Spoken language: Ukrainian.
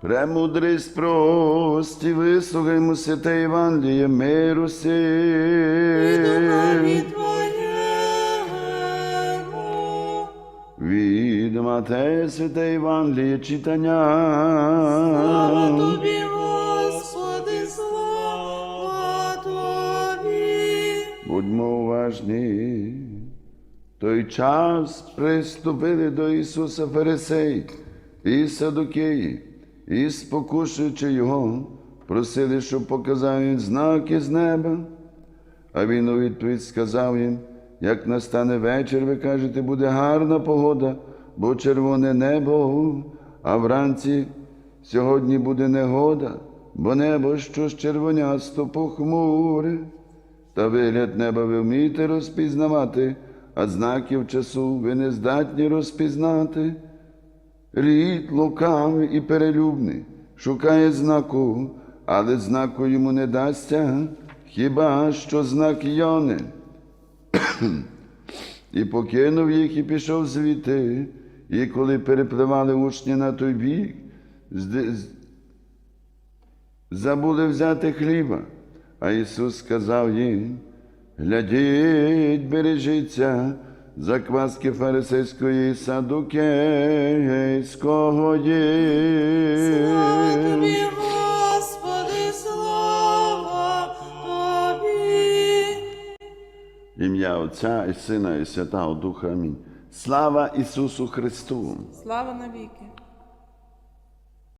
Премудрість прості, вислухаймо святе Євангеліє миру Духові сим. Твоєму. Від Матея святе Євангеліє читання. Слава Тобі, Господи, слава Тобі. Будьмо уважні. Той час приступили до Ісуса Фарисеї і Садокеї, і, спокушуючи Його, просили, щоб показав їм знаки з неба. А він у відповідь сказав їм, як настане вечір, ви кажете, буде гарна погода, бо червоне небо, а вранці сьогодні буде негода, бо небо щось червонясто похмуре. Та вигляд неба ви вмієте розпізнавати, а знаків часу ви не здатні розпізнати. Рід лукавий і перелюбний, шукає знаку, але знаку йому не дасться, хіба що знак Йони. І покинув їх і пішов звідти, і коли перепливали учні на той бік, забули взяти хліба. А Ісус сказав їм, глядіть, бережіться закваски фарисейської садукейського Слава є. Тобі, Господи, слава Тобі. Ім'я Отця і Сина і Святого Духа. Амінь. Слава Ісусу Христу! Слава навіки.